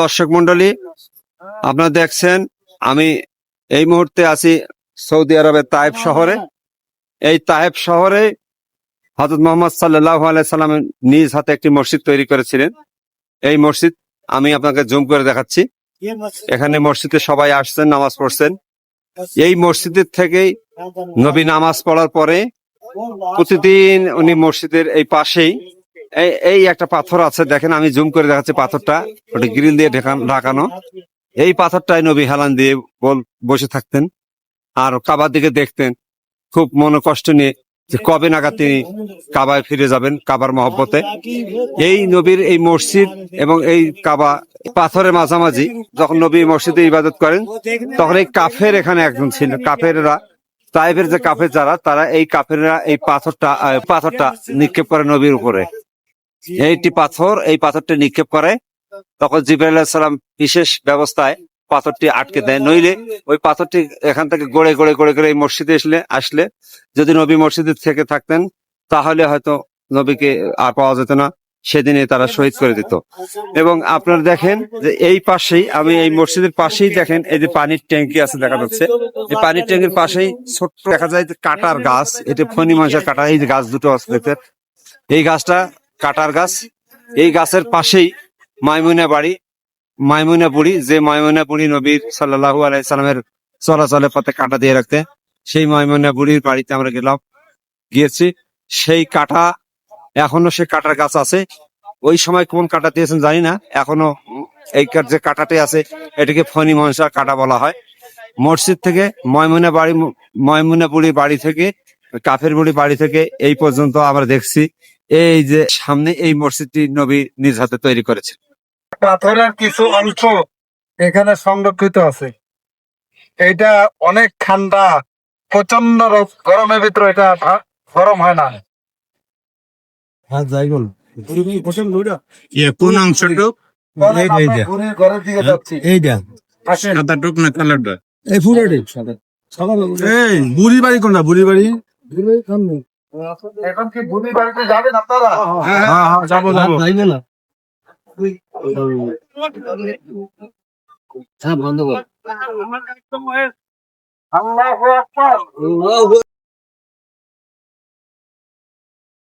দর্শক মন্ডলী আপনারা দেখছেন, আমি এই মুহূর্তে আছি সৌদি আরবের তায়েব শহরে। এই তায়েব শহরে হজরত মোহাম্মদ সাল্লাহ সাল্লাম নিজ হাতে একটি মসজিদ তৈরি করেছিলেন। এই মসজিদ আমি আপনাকে জুম করে দেখাচ্ছি। এখানে মসজিদে সবাই আসছেন, নামাজ পড়ছেন। এই মসজিদের থেকেই নবী নামাজ পড়ার পরে প্রতিদিন উনি মসজিদের এই পাশেই এই একটা পাথর আছে, দেখেন আমি জুম করে দেখাচ্ছি পাথরটা। ওটা গ্রিল দিয়ে ঢাকা- ঢাকানো। এই পাথরটাই নবী হেলান দিয়ে বল, বসে থাকতেন আর কাবার দিকে দেখতেন। খুব মনে কষ্ট নিয়ে যে কবে নাগাদ তিনি কাবায় ফিরে যাবেন, কাবার মহব্বতে। এই নবীর এই মসজিদ এবং এই কাবা পাথরের মাঝামাঝি, যখন নবী মসজিদে ইবাদত করেন, তখন এই কাফের এখানে একজন ছিল কাফেররা, তাইফের যে কাফের যারা, তারা এই কাফেররা এই পাথরটা পাথরটা নিক্ষেপ করে নবীর উপরে। এইটি পাথর এই পাথরটি নিক্ষেপ করে। তখন জিব্রাইল সালাম বিশেষ ব্যবস্থায় পাথরটি আটকে দেয়। নইলে ওই পাথরটি এখান থেকে গড়ে গড়ে গড়ে গড়ে এই মসজিদে আসলে আসলে যদি নবী মসজিদে থেকে থাকতেন, তাহলে হয়তো নবীকে আর পাওয়া যেত না। সেদিনে তারা শহীদ করে দিত। এবং আপনারা দেখেন যে এই পাশেই, আমি এই মসজিদের পাশেই দেখেন, এই যে পানির ট্যাঙ্কি আছে দেখা যাচ্ছে। এই পানির ট্যাঙ্কির পাশেই ছোট্ট দেখা যায় কাটার গাছ। এটা ফণি মানুষের কাটা। এই যে গাছ দুটো আছে দেখতে। এই গাছটা কাটার গাছ। এই গাছের পাশেই মাইমুনা বাড়ি, মাইমুনা বুড়ি, যে মাইমুনা বুড়ি নবীর সাল্লাহু আলাইসালামের চলাচলের পথে কাটা দিয়ে রাখতে, সেই মাইমুনা বুড়ির বাড়িতে আমরা গেলাম, গিয়েছি। সেই কাটা, এখনও সে কাটার গাছ আছে। ওই সময় কোন কাটা দিয়েছেন জানি না, এখনও এই যে কাটাটি আছে, এটাকে ফণি মনসা কাটা বলা হয়। মসজিদ থেকে ময়মুনা বাড়ি ময়মুনা বুড়ি বাড়ি থেকে, কাফের বুড়ি বাড়ি থেকে এই পর্যন্ত আমরা দেখছি। এই যে সামনে এই মসজিদটি নবী নিজ হাতে তৈরি করেছে পাথরের কিছু অংশ এখানে সংরক্ষিত আছে। এটা অনেক ঠান্ডা প্রচণ্ড রোদ, গরমের ভিতরে এটা গরম হয় না। হ্যাঁ যাই বল। কোন অংশটুক? এই- এই আমরা যে। ঘুরে ঘরের দিকে যাচ্ছি। এইটা সাদাটুক না কালারটা এই ফুটাটি এই বুড়ি বাড়ি কোনটা? বুড়ি? বাড়ি এখন কি ভূমি বাড়িতে যাবেন আপনারা? হ্যাঁ হ্যাঁ। যাব যাব। যাইবে না। হ্যাঁ বন্ধ কর। আল্লাহ আকবার।